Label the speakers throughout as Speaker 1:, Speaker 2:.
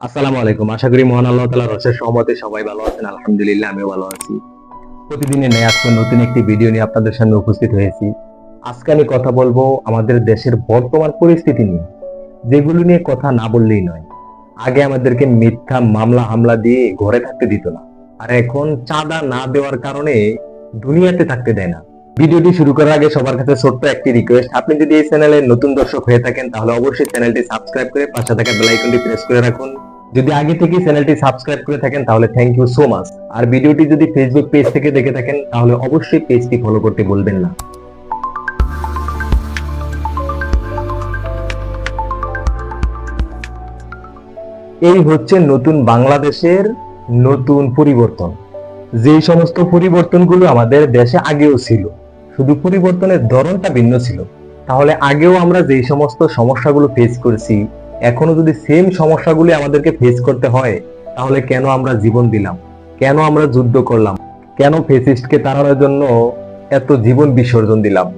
Speaker 1: আসসালামু আলাইকুম। আশা করি মহান আল্লাহ তালা রসের সহমতে সবাই ভালো আছেন। আলহামদুলিল্লাহ, আমিও ভালো আছি। প্রতিদিনের ন্যায় আজকে নতুন একটি ভিডিও নিয়ে আপনাদের সামনে উপস্থিত হয়েছি। আজকে আমি কথা বলব আমাদের দেশের বর্তমান পরিস্থিতি নিয়ে, যেগুলো নিয়ে কথা না বললেই নয়। আগে আমাদেরকে মিথ্যা মামলা, হামলা দিয়ে ঘরে থাকতে দিত না। আর এখন চাঁদা না দেওয়ার কারণে দুনিয়াতে থাকতে দেয় না। ভিডিওটি শুরু করার আগে সবার কাছে ছোট্ট একটি রিকোয়েস্ট আপনি যদি এই চ্যানেলে নতুন দর্শক হয়ে থাকেন, তাহলে অবশ্যই চ্যানেলটি সাবস্ক্রাইব করে পাশে থাকা বেল আইকনটি প্রেস করে রাখুন। যদি আগে থেকে চ্যানেলটি সাবস্ক্রাইব করে থাকেন, তাহলে থ্যাংক ইউ সো মাচ আর ভিডিওটি যদি ফেসবুক পেজ থেকে দেখে থাকেন, তাহলে অবশ্যই পেজটি ফলো করতে বলবেন না। এই হচ্ছে নতুন বাংলাদেশের নতুন পরিবর্তন। যেই সমস্ত পরিবর্তনগুলো আমাদের দেশে আগেও ছিল, শুধু পরিবর্তনের ধরনটা ভিন্ন ছিল। তাহলে আগেও আমরা যেই সমস্ত সমস্যাগুলো ফেস করেছি এখনও যদি সেম সমস্যাগুলি আমাদেরকে ফেস করতে হয়, তাহলে কেন আমরা জীবন দিলাম? কেন আমরা যুদ্ধ করলাম? কেন ফেসিস্টকে তাড়ানোর জন্য এত জীবন বিসর্জন দিলাম?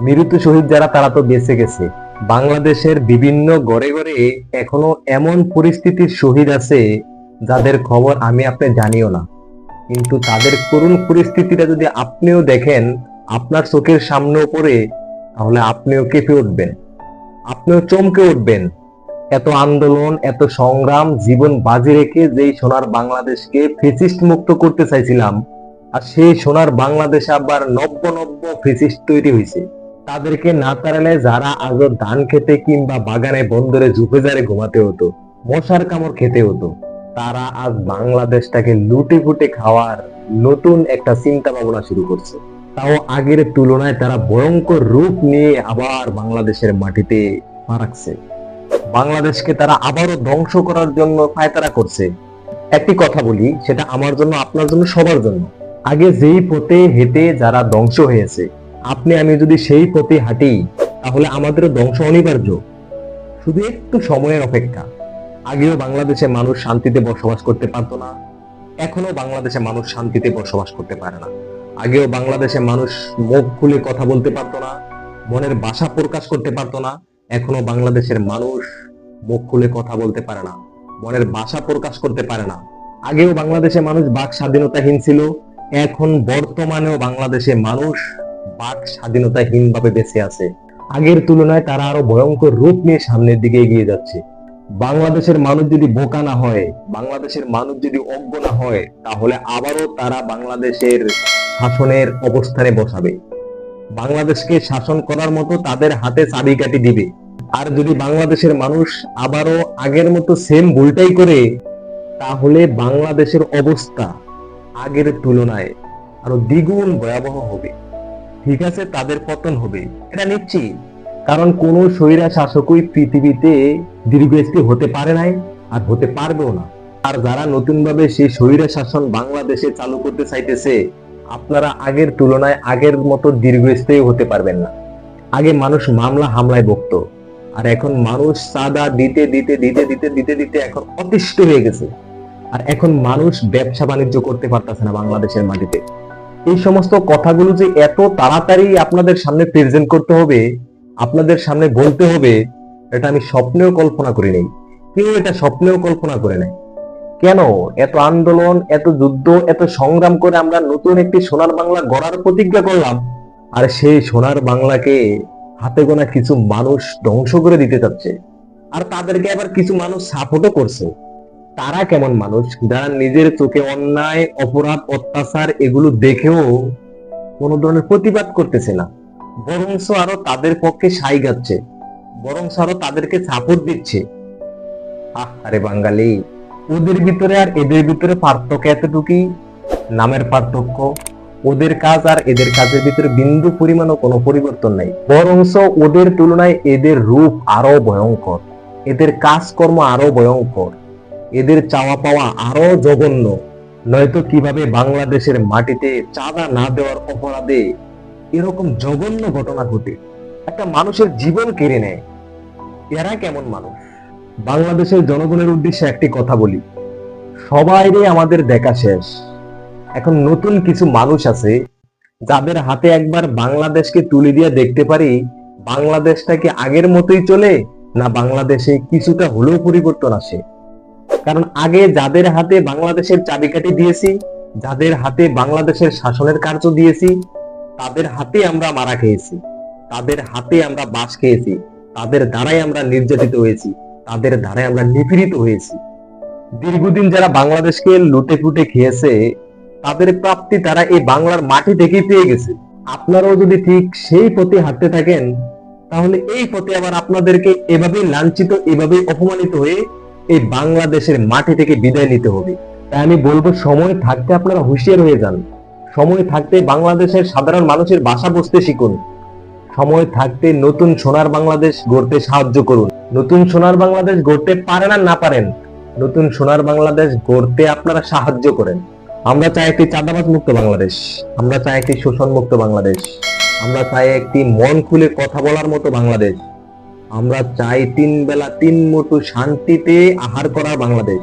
Speaker 1: মৃত্যু শহীদ যারা, তারা তো বেঁচে গেছে। বাংলাদেশের বিভিন্ন গড়ে গড়ে এখনও এমন পরিস্থিতির শহীদ আছে, যাদের খবর আমি আপনি জানিও না। কিন্তু তাদের করুণ পরিস্থিতিটা যদি আপনিও দেখেন, আপনার চোখের সামনেও পড়ে তাহলে আপনিও কেঁপে উঠবেন। আপনিও চমকে উঠবেন। এত আন্দোলন, এত সংগ্রাম, জীবন বাজি রেখে যেই সোনার বাংলাদেশকে ফেসিস্ট মুক্ত করতে চাইছিলাম, আর সেই সোনার বাংলাদেশে আবার নব্য নব্য ফেসিস্ট তৈরি হয়েছে। তাদেরকে না তাড়ালে যারা আজও ধান খেতে কিংবা বাগানে বন্দরে ঝুপে জারে ঘুমাতে হতো, মশার কামড় খেতে হতো, তারা আজ বাংলাদেশটাকে লুটে ফুটে খাওয়ার নতুন একটা চিন্তা ভাবনা শুরু করছে। তাও আগের তুলনায় তারা ভয়ঙ্কর রূপ নিয়ে আবার বাংলাদেশের মাটিতে রাখছে। বাংলাদেশকে তারা আবারও ধ্বংস করার জন্য পায়তারা করছে। একটি কথা বলি, সেটা আমার জন্য, আপনার জন্য, সবার জন্য। আগে যেই পথে হেঁটে যারা ধ্বংস হয়েছে, আপনি, আমি যদি সেই পথে হাঁটি, তাহলে আমাদেরও ধ্বংস অনিবার্য। শুধু একটু সময়ের অপেক্ষা। আগেও বাংলাদেশে মানুষ শান্তিতে বসবাস করতে পারতো না। এখনও বাংলাদেশে মানুষ শান্তিতে বসবাস করতে পারে না। আগেও বাংলাদেশে মানুষ মুখ খুলে কথা বলতে পারতো না, মনের বাসা প্রকাশ করতে পারতো না। এখনও বাংলাদেশের মানুষ মুখ খুলে কথা বলতে পারে না, মনের বাসা প্রকাশ করতে পারে না। আগেও বাংলাদেশে মানুষ বাক স্বাধীনতাহীন ছিল, এখন বর্তমানেও বাংলাদেশে মানুষ বাক স্বাধীনতাহীন ভাবে বেঁচে আছে। আগের তুলনায় তারা আরও ভয়ঙ্কর রূপ নিয়ে সামনের দিকে এগিয়ে যাচ্ছে। বাংলাদেশের মানুষ যদি বোকা না হয়, বাংলাদেশের মানুষ যদি অজ্ঞ না হয়, তাহলে আবারও তারা বাংলাদেশের শাসনের অবস্থানে বসাবে। বাংলাদেশকে শাসন করার মতো তাদের হাতে চাবিকাঠি দিবে। আর যদি বাংলাদেশের মানুষ আবারও আগের মতো সেম ভুলটাই করে, তাহলে বাংলাদেশের অবস্থা আগের তুলনায় আরও দ্বিগুণ ভয়াবহ হবে। ঠিক আছে, তাদের পতন হবে। এটা নিশ্চিত। কারণ কোন স্বৈরা শাসকই পৃথিবীতে দীর্ঘস্থায়ী হতে পারে নাই আর হতে পারবেও না। আর যারা নতুনভাবে সেই স্বৈরা শাসন বাংলাদেশে চালু করতে চাইতেছে, আপনারা আগের তুলনায় আগের মতো দীর্ঘস্থায়ী হতে পারবেন না। আগে মানুষ মামলা হামলায় বকত আর এখন মানুষ সাদা দিতে দিতে দিতে দিতে দিতে দিতে এখন অতিষ্ঠ হয়ে গেছে। আর এখন মানুষ ব্যবসা বাণিজ্য করতে পারতেছে না বাংলাদেশের মাটিতে। এই সমস্ত কথাগুলো যে এত তাড়াতাড়ি আপনাদের সামনে প্রেজেন্ট করতে হবে, আপনাদের সামনে বলতে হবে, এটা আমি স্বপ্নেও কল্পনা করি নাই। কেউ এটা স্বপ্নেও কল্পনা করে নাই। কেন? এত আন্দোলন, এত যুদ্ধ, এত সংগ্রাম করে আমরা নতুন একটি সোনার বাংলা গড়ার প্রতিজ্ঞা করলাম, আর সেই সোনার বাংলাকে হাতে গোনা কিছু মানুষ ধ্বংস করে দিতে চাচ্ছে। আর তাদেরকে আবার কিছু মানুষ সাপোর্টও করছে। তারা কেমন মানুষ? যারা নিজের চোখে অন্যায়, অপরাধ, অত্যাচার এগুলো দেখেও কোনো ধরনের প্রতিবাদ করতেছে না। বরংস আরও তাদের পক্ষে সাই গাচ্ছে। বরংস আরও তাদেরকে সাপোর্ট দিচ্ছে। আহ, আরে বাঙালি, ওদের ভিতরে আর এদের ভিতরে পার্থক্য এতটুকুই? নামের পার্থক্য? ওদের কাজ আর এদের কাজের ভিতরে বিন্দু পরিমাণও কোনো পরিবর্তন নাই। বরংস ওদের তুলনায় এদের রূপ আরও ভয়ঙ্কর। এদের কাজকর্ম আরও ভয়ঙ্কর। এদের চাওয়া পাওয়া আরও জঘন্য। নয়তো কীভাবে বাংলাদেশের মাটিতে চাঁদা না দেওয়ার অপরাধে এরকম জঘন্য ঘটনা ঘটে, একটা মানুষের জীবন কেড়ে নেয়। এরা কেমন মানুষ? বাংলাদেশের জনগণের উদ্দেশ্যে একটি কথা বলি, সবাইরে আমাদের দেখা শেষ। এখন নতুন কিছু মানুষ আছে যাদের হাতে একবার বাংলাদেশকে তুলে দিয়ে দেখতে পারি বাংলাদেশটা কি আগের মতোই চলে না বাংলাদেশে কিছুটা হলেও পরিবর্তন আসে। কারণ আগে যাদের হাতে বাংলাদেশের চাবিকাঠি দিয়েছি, যাদের হাতে বাংলাদেশের শাসনের কার্য দিয়েছি, তাদের হাতে আমরা মারা খেয়েছি, তাদের হাতে আমরা বাস খেয়েছি, তাদের দ্বারাই আমরা নির্যাতিত হয়েছি, তাদের দ্বারাই আমরা নিপীড়িত হয়েছি। দীর্ঘদিন যারা বাংলাদেশকে লুটে ফুটে খেয়েছে তাদের প্রাপ্তি তারা এই বাংলার মাটি থেকেই পেয়ে গেছে। আপনারাও যদি ঠিক সেই পথে হাঁটতে থাকেন, তাহলে এই পথে আবার আপনাদেরকে এভাবেই লাঞ্ছিত, এভাবেই অপমানিত হয়ে এই বাংলাদেশের মাটি থেকে বিদায় নিতে হবে। তাই আমি বলব, সময় থাকতে আপনারা হুঁশিয়ার হয়ে যান। সময় থাকতে বাংলাদেশের সাধারণ মানুষের বাসা বসতে শিখুন। সময় থাকতে নতুন সোনার বাংলাদেশ গড়তে সাহায্য করুন। নতুন সোনার বাংলাদেশ গড়তে পারেন আর না পারেন, নতুন সোনার বাংলাদেশ গড়তে আপনারা সাহায্য করেন। আমরা চাই একটি চাঁদাবাজ মুক্ত বাংলাদেশ। আমরা চাই একটি শোষণ মুক্ত বাংলাদেশ। আমরা চাই একটি মন খুলে কথা বলার মতো বাংলাদেশ। আমরা চাই তিন বেলা তিন মুঠো শান্তিতে আহার করার বাংলাদেশ।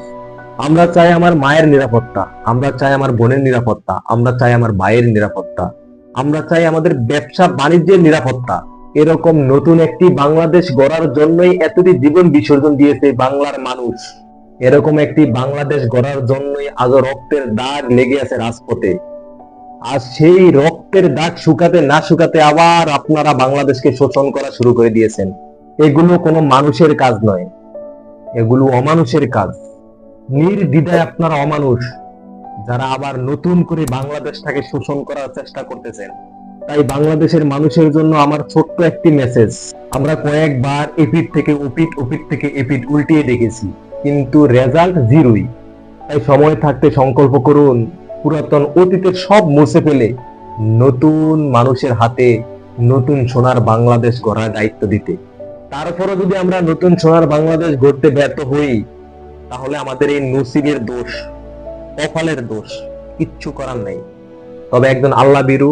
Speaker 1: আমরা চাই আমার মায়ের নিরাপত্তা। আমরা চাই আমার বোনের নিরাপত্তা। আমরা চাই আমার ভাইয়ের নিরাপত্তা। আমরা চাই আমাদের ব্যবসা বাণিজ্যের নিরাপত্তা। এরকম নতুন একটি বাংলাদেশ গড়ার জন্যই এতটি জীবন বিসর্জন দিয়েছে বাংলার মানুষ। এরকম একটি বাংলাদেশ গড়ার জন্যই আজ রক্তের দাগ লেগে আছে রাজপথে। আর সেই রক্তের দাগ শুকাতে না শুকাতে আবার আপনারা বাংলাদেশকে শোষণ করা শুরু করে দিয়েছেন। এগুলো কোনো মানুষের কাজ নয়। এগুলো অমানুষের কাজ। নির্দ্বিধায় আপনারা অমানুষ, যারা আবার নতুন করে বাংলাদেশটাকে শোষণ করার চেষ্টা করতেছেন। তাই বাংলাদেশের মানুষের জন্য আমার ছোট্ট একটি মেসেজ আমরা কয়েকবার এপিট থেকে ওপিট ওপিট থেকে এপিট উল্টিয়ে দেখেছি। কিন্তু রেজাল্ট জিরোই তাই সময় থাকতে সংকল্প করুন, পুরাতন অতীতের সব মুছে ফেলে, নতুন মানুষের হাতে নতুন সোনার বাংলাদেশ গড়ার দায়িত্ব দিতে। তারপরও যদি আমরা নতুন সোনার বাংলাদেশ গড়তে ব্যর্থ হই, তাহলে আমাদের এই নসিবের দোষ, কপালের দোষ কিচ্ছু করার নেই। তবে একজন আল্লাহ বিরু,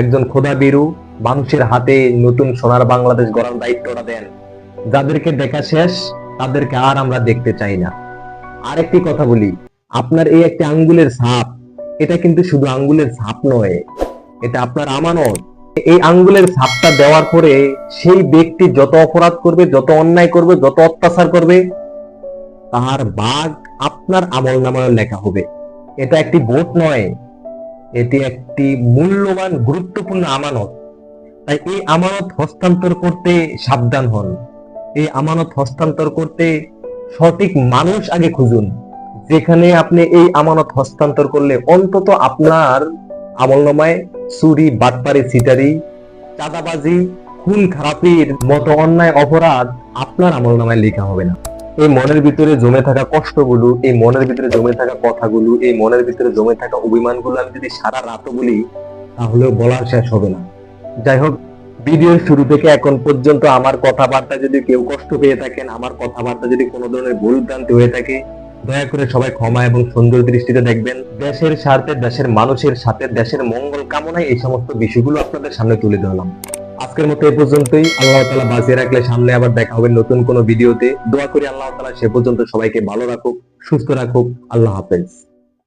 Speaker 1: একজন খোদা বিরু মানুষের হাতে নতুন সোনার বাংলাদেশ গড়ার দায়িত্বটা দেন। যাদেরকে দেখা শেষ তাদেরকে আর আমরা দেখতে চাই না। আরেকটি কথা বলি, আপনার এই একটি আঙ্গুলের ছাপ, এটা কিন্তু শুধু আঙ্গুলের ছাপ নয়, এটা আপনার আমানত। এই আঙ্গুলের ছাপটা দেওয়ার পরে সেই ব্যক্তি যত অপরাধ করবে, যত অন্যায় করবে, যত অত্যাচার করবে, তার বাঘ আপনার আমল নামায় লেখা হবে। এটা একটি ভোট নয়, এটি একটি মূল্যবান, গুরুত্বপূর্ণ আমানত। তাই এই আমানত হস্তান্তর করতে সাবধান হন। এই আমানত হস্তান্তর করতে সঠিক মানুষ আগে খুঁজুন। যেখানে আপনি এই আমানত হস্তান্তর করলে অন্তত আপনার আমলনামায় চুরি, বাটপারি সিটারি চাঁদাবাজি, খুন, খারাপির মতো অন্যায়, অপরাধ আপনার আমলনামায় লেখা হবে না। এই মনের ভিতরে জমে থাকা কষ্টগুলো, এই মনের ভিতরে জমে থাকা কথাগুলো, এই মনের ভিতরে জমে থাকা অভিমানগুলো আমি যদি সারা রাত বলি, তাহলেও বলার শেষ হবে না। যাই হোক ভিডিওর শুরু থেকে এখন পর্যন্ত আমার কথাবার্তা যদি কেউ কষ্ট পেয়ে থাকেন, আমার কথাবার্তা যদি কোনো ধরনের ভুল ভ্রান্তি হয়ে থাকে, দয়া করে সবাই ক্ষমা এবং সুন্দর দৃষ্টিতে দেখবেন। দেশের স্বার্থে, দেশের মানুষের সাথে, দেশের মঙ্গল কামনায় এই সমস্ত বিষয়গুলো আপনাদের সামনে তুলে ধরলাম। আজকের মতো এই পর্যন্তই। আল্লাহ তালা বাঁচিয়ে রাখলে সামনে আবার দেখা হবে নতুন কোনো ভিডিওতে। দোয়া করি আল্লাহ তালা সে পর্যন্ত সবাইকে ভালো রাখুক, সুস্থ রাখুক। আল্লাহ হাফেজ।